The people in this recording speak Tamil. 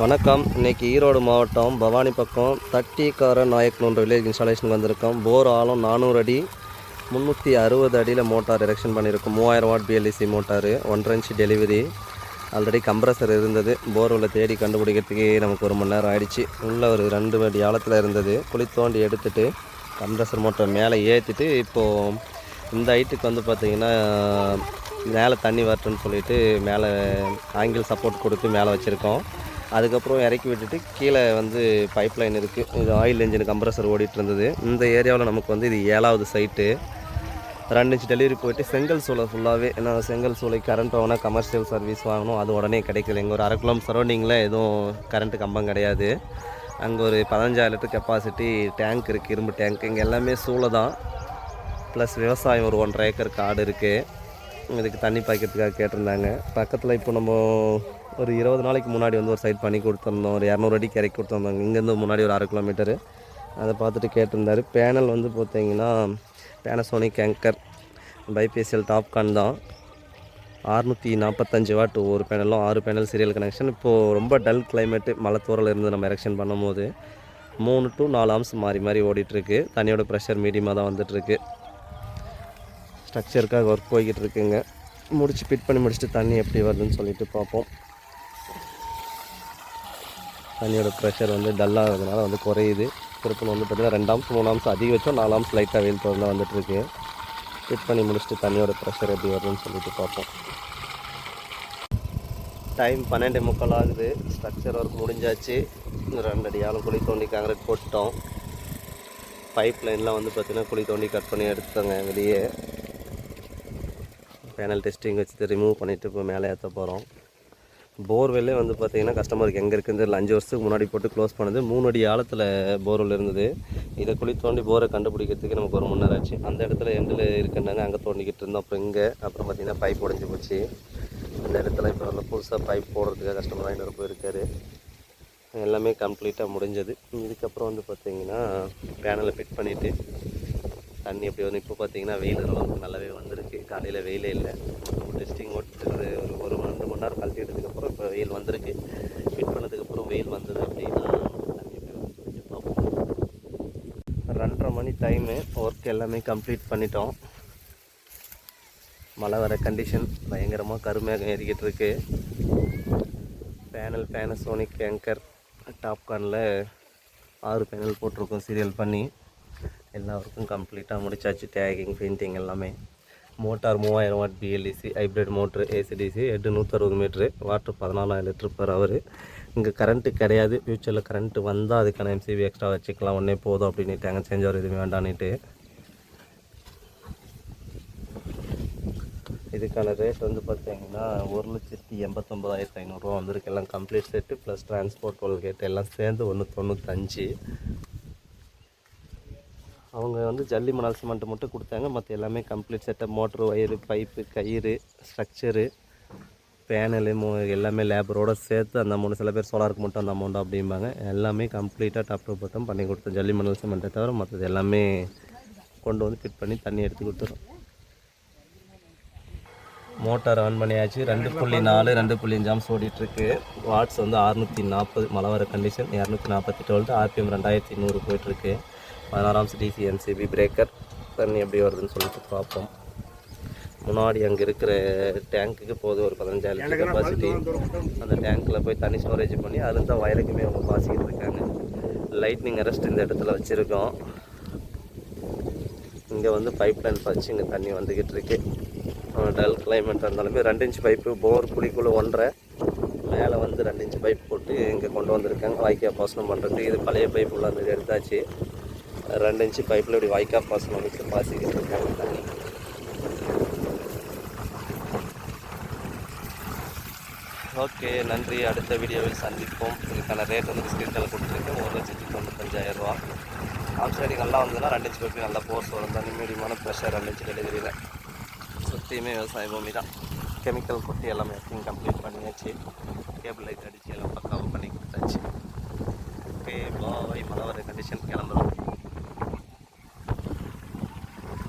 வணக்கம். இன்னைக்கு ஈரோடு மாவட்டம் பவானி பக்கம் தட்டிக்கார நாயக்கனூன்ற வில்லேஜ் இன்ஸ்டாலேஷனுக்கு வந்திருக்கோம். போர் ஆழம் நானூறு அடி முந்நூற்றி அறுபது அடியில் மோட்டார் எரெக்ஷன் பண்ணியிருக்கோம் மூவாயிரம் வாட் பிஎல்இசி மோட்டார் ஒன்றரை இன்ச் டெலிவரி ஆல்ரெடி கம்ப்ரஸர் இருந்தது. போர்வெல்ல தேடி கண்டுபிடிக்கிறதுக்கு நமக்கு ஒரு மணி நேரம் ஆயிடுச்சு. உள்ளே ஒரு ரெண்டு மணி ஆழத்தில் இருந்தது. குழி தோண்டி எடுத்துட்டு கம்ப்ரஸர் மோட்டார் மேலே ஏற்றிட்டு இப்போது இந்த ஹைட்டுக்கு வந்து பார்த்திங்கன்னா மேலே தண்ணி வரட்டுன்னு சொல்லிட்டு மேலே ஆங்கிள் சப்போர்ட் கொடுத்து மேலே வச்சுருக்கோம். அதுக்கப்புறம் இறக்கி விட்டுட்டு கீழே வந்து பைப் லைன் இருக்குது இது ஆயில் இன்ஜின் கம்ப்ரஸர் ஓடிட்டு இருந்தது. இந்த ஏரியாவில் நமக்கு வந்து இது ஏழாவது சைட்டு ரெண்டு இன்ச்சு டெலிவரி போயிட்டு செங்கல் சூளை ஃபுல்லாகவே ஏன்னா செங்கல் சூளை கரண்ட் வாங்கினா கமர்ஷியல் சர்வீஸ் வாங்கணும். அது உடனே கிடைக்கல. இங்கே ஒரு அரை கிலோமீட்டர் சரௌண்டிங்கில் எதுவும் கரண்ட் கம்பம் கிடையாது. அங்கே ஒரு பதினஞ்சாயிரம் லிட்டர் கெப்பாசிட்டி டேங்க் இருக்குது இரும்பு டேங்க் இங்கே எல்லாமே சூளை தான். ப்ளஸ் விவசாயம் ஒரு ஒன்றரை ஏக்கர் காடு இருக்குது இதுக்கு தண்ணி பாய்க்கிறதுக்காக கேட்டிருந்தாங்க. பக்கத்தில் இப்போ நம்ம ஒரு இருபது நாளைக்கு முன்னாடி வந்து ஒரு சைட் பண்ணி கொடுத்துருந்தோம். ஒரு இரநூறு அடிக்கு இறக்கி கொடுத்துருந்தோம். இங்கேருந்து முன்னாடி ஒரு அரை கிலோமீட்டரு அதை பார்த்துட்டு கேட்டிருந்தாரு. பேனல் வந்து பார்த்தீங்கன்னா பேனசோனிக் ஆங்கர் பைபிஎஸ்எல் டாப்கான் தான். அறுநூற்றி நாற்பத்தஞ்சு வாட் ஒவ்வொரு பேனலும் ஆறு பேனல் சீரியல் கனெக்ஷன் இப்போது ரொம்ப டல் கிளைமேட்டு மலைத்தூரில் இருந்து நம்ம எரெக்ஷன் பண்ணும்போது மூணு டு நாலு ஆம்ஸ் மாறி மாறி ஓடிட்டுருக்கு. தண்ணியோட ப்ரெஷர் மீடியமாக தான் வந்துட்டுருக்கு. ஸ்ட்ரக்சருக்காக ஒர்க் போய்கிட்டு இருக்குங்க. முடிச்சு ஃபிட் பண்ணி முடிச்சுட்டு தண்ணி எப்படி வருதுன்னு சொல்லிட்டு பார்ப்போம். தண்ணியோட ப்ரெஷர் வந்து டல்லாகிறதுனால வந்து குறையுது. திருப்பணம் வந்து பார்த்திங்கன்னா ரெண்டாம்ஸ் மூணாம்ஸ் அதிக வச்சோம் நாலாம்ஸ் லைட்டாக வெயில் தொடர்ந்து வந்துட்டுருக்கு. ஃபிட் பண்ணி முடிச்சுட்டு தண்ணியோட ப்ரெஷர் எப்படி வருதுன்னு சொல்லிட்டு பார்ப்போம். டைம் பன்னெண்டு முக்கால் ஆகுது. ஸ்ட்ரக்சர் ஒர்க் முடிஞ்சாச்சு. ரெண்டு அடி ஆழம் குழி தோண்டி காங்கிரீட் போட்டுட்டோம். பைப் லைன்லாம் வந்து பார்த்திங்கன்னா குழி தோண்டி கட் பண்ணி எடுத்துட்டோங்க வெளியே. பேனல் டெஸ்டிங் வச்சு ரிமூவ் பண்ணிவிட்டு இப்போ மேலே ஏற்ற போகிறோம் போர்வெல்லே வந்து பார்த்திங்கன்னா கஸ்டமருக்கு எங்கே இருக்குன்னு தெரியல. அஞ்சு வருஷத்துக்கு முன்னாடி போட்டு க்ளோஸ் பண்ணது. மூணு அடி ஆழத்தில் போர்வெல் இருந்தது. இதை குழி தோண்டி போரை கண்டுபிடிக்கிறதுக்கு நமக்கு ஒரு மணி நேரம் ஆச்சு. அந்த இடத்துல எண்டில் இருக்குன்னாங்க. அங்கே தோண்டிக்கிட்டு இருந்தோம். அப்புறம் இங்கே அப்புறம் பார்த்திங்கன்னா பைப் உடஞ்சி போச்சு. அந்த இடத்துல இப்போ நல்லா புதுசாக பைப் போடுறதுக்காக கஸ்டமர் வாங்கிட்டு போயிருக்காரு. எல்லாமே கம்ப்ளீட்டாக முடிஞ்சது. இதுக்கப்புறம் வந்து பார்த்திங்கன்னா பேனலை ஃபிட் பண்ணிவிட்டு தண்ணி எப்படி வந்து இப்போ பார்த்தீங்கன்னா வெயில் நல்லாவே வந்திருக்கு. காலையில் வெயிலே இல்லை டெஸ்டிங் ஓட்டு ஒரு ஒரு மணி ரெண்டு மணி நேரம் கழட்டிட்டதுக்கப்புறம் இப்போ வெயில் வந்திருக்கு ஃபிட் பண்ணதுக்கப்புறம் வெயில் வந்தது அப்படின்னா ரெண்டரை மணி டைமு ஒர்க் எல்லாமே கம்ப்ளீட் பண்ணிட்டோம். மழை வர கண்டிஷன் பயங்கரமாக கருமையாக ஏறிக்கிட்டு இருக்கு. பேனல் பேனசோனிக் ஏங்கர் டாப்கானில் ஆறு பேனல் போட்டிருக்கோம் சீரியல் பண்ணி. எல்லா ஒர்க்கும் கம்ப்ளீட்டாக முடிச்சாச்சு. டேகிங் பெயிண்டிங் எல்லாமே. மோட்டார் மூவாயிரம் வாட் பிஎல்இசி ஹைப்ரிட் மோட்ரு ஏசிடிசி எட்டு நூற்றறுபது மீட்ரு வாட்ரு பதினாலாயிரம் லிட்டர் பர் ஹவர் இங்கே கரண்ட்டு கிடையாது. ஃப்யூச்சரில் கரண்ட்டு வந்தால் அதுக்கான எம்சிபி எக்ஸ்ட்ரா வச்சுக்கலாம். ஒன்றே போதும் அப்படின்னுட்டாங்க. சேஞ்ச் ஆகிற எதுவும் வேண்டான்னுட்டு இதுக்கான ரேட் வந்து பார்த்தீங்கன்னா ஒரு லட்சத்தி எண்பத்தொம்பதாயிரத்து ஐநூறுரூவா வந்திருக்கு. எல்லாம் complete set plus transport toll gate எல்லாம் சேர்ந்து ஒன்று தொண்ணூத்தஞ்சு. அவங்க வந்து ஜல்லி மணல் சிமெண்ட் மட்டும் கொடுத்தாங்க. மற்ற எல்லாமே complete setup motor wire pipe கயிறு ஸ்ட்ரக்சரு பேனலு மோ எல்லாமே லேபரோடு சேர்த்து அந்த அமௌண்ட் சில பேர் சோலாருக்கு மட்டும் அந்த அமௌண்ட் அப்படிம்பாங்க. எல்லாமே கம்ப்ளீட்டாக டாப் டு பட்டம் பண்ணி கொடுத்தோம் ஜல்லி மணல் சிமெண்ட்டை தவிர மற்றது எல்லாமே கொண்டு வந்து ஃபிட் பண்ணி தண்ணி எடுத்து கொடுத்துரும் மோட்டார் ஆன் பண்ணியாச்சு. ரெண்டு புள்ளி நாலு ரெண்டு புள்ளி அஞ்சு ஆம்ஸ் ஓடிட்டுருக்கு. வாட்ஸ் வந்து அறுநூற்றி நாற்பது மழை வர கண்டிஷன் இரநூத்தி நாற்பத்தி டுவெல்த்து ஆர்பிஎம் ரெண்டாயிரத்தி நூறு போயிட்டுருக்கு. பதினாறாம் டிசி என்சிபி பிரேக்கர் தண்ணி எப்படி வருதுன்னு சொல்லிட்டு பார்ப்போம். முன்னாடி அங்கே இருக்கிற டேங்க்குக்கு போதும் ஒரு பதினஞ்சாயிரம் லிட்டர் கெப்பாசிட்டி அந்த டேங்க்கில் போய் தண்ணி ஸ்டோரேஜ் பண்ணி அதில் தான் வயலுக்குமே அவங்க பாசிக்கிட்டு இருக்காங்க. லைட்னிங் அரெஸ்ட் இந்த இடத்துல வச்சுருக்கோம். இங்கே வந்து பைப் லைன் வச்சு இங்கே தண்ணி வந்துக்கிட்டு இருக்கு. டல் கிளைமேட் இருந்தாலுமே ரெண்டு இன்ச் பைப்பு போர் குழிக்குள்ள ஒன்றரை மேலே வந்து ரெண்டு இன்ச் பைப் போட்டு இங்கே கொண்டு வந்திருக்காங்க. வாய்க்கால் பாசனம் பண்ணுறதுக்கு இது பழைய பைப் உள்ள அந்த எடுத்தாச்சு. ரெண்டு இன்ச்சு பைப்பில் இப்படி வாய்க்கால் பாசனம் வச்சு பாசிக்கிட்டு இருக்காங்க. தண்ணி ஓகே நன்றி. அடுத்த வீடியோவில் சந்திப்போம். இதுக்கான ரேட் வந்து ஸ்கிரீனில் கொடுத்துருக்கேன். ஒரு லட்சத்தி தொண்ணூத்தஞ்சாயிரம் ரூபா. ஆஃப் சைடிங் நல்லா வந்ததுன்னா ரெண்டு இன்ச் பைப்பு நல்லா போர்ஸ் வரும் தண்ணி மீடியமான ப்ரெஷர் ரெண்டு இன்ச்சு டெலிவரியில் சுற்றியுமே விவசாய பூமி தான் கெமிக்கல் கொட்டி எல்லாமே எத்தையும் கம்ப்ளீட் பண்ணியாச்சு. கேபிள் லைட் அடித்து எல்லாம் பக்காவாக பண்ணி கொடுத்தாச்சு. ஓகே பாய் மழை வர கண்டிஷன் கிளம்புறோம்.